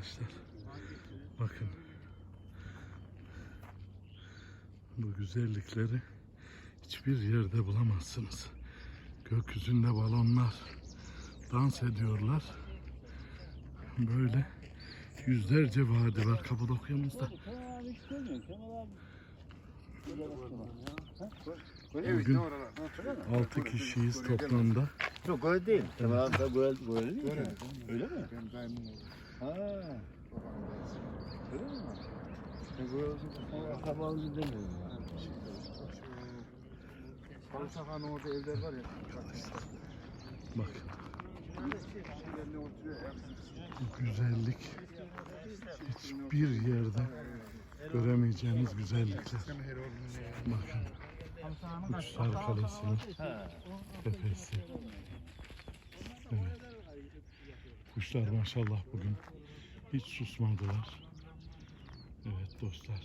arkadaşlar. Bakın. Bu güzellikleri hiçbir yerde bulamazsınız. Gökyüzünde balonlar dans ediyorlar. Böyle yüzlerce vadi var Kapadokya'mızda. Bugün 6 kişiyiz toplamda. Yok öyle değil. Kemal abi böyle, böyle değil mi? Öyle mi? Ben. Ha. Öyle mi? Akrabamızı demiyorum. Sarımsakhan'ın orada evler var ya. Bak bu güzellik hiçbir yerde göremeyeceğiniz güzellikler. Bakın Uçsar Kalesi'nin tepesi. Evet. Kuşlar maşallah bugün hiç susmadılar. Evet dostlar.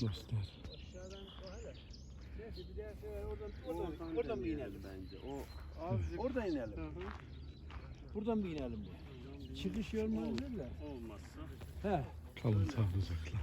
Dostlar. Oradan, oradan bir inelim bence. O Oradan inelim. Buradan bir inelim bu. Çıkış yolunu öyle. Olmazsa He. Kalın sağlıcakla.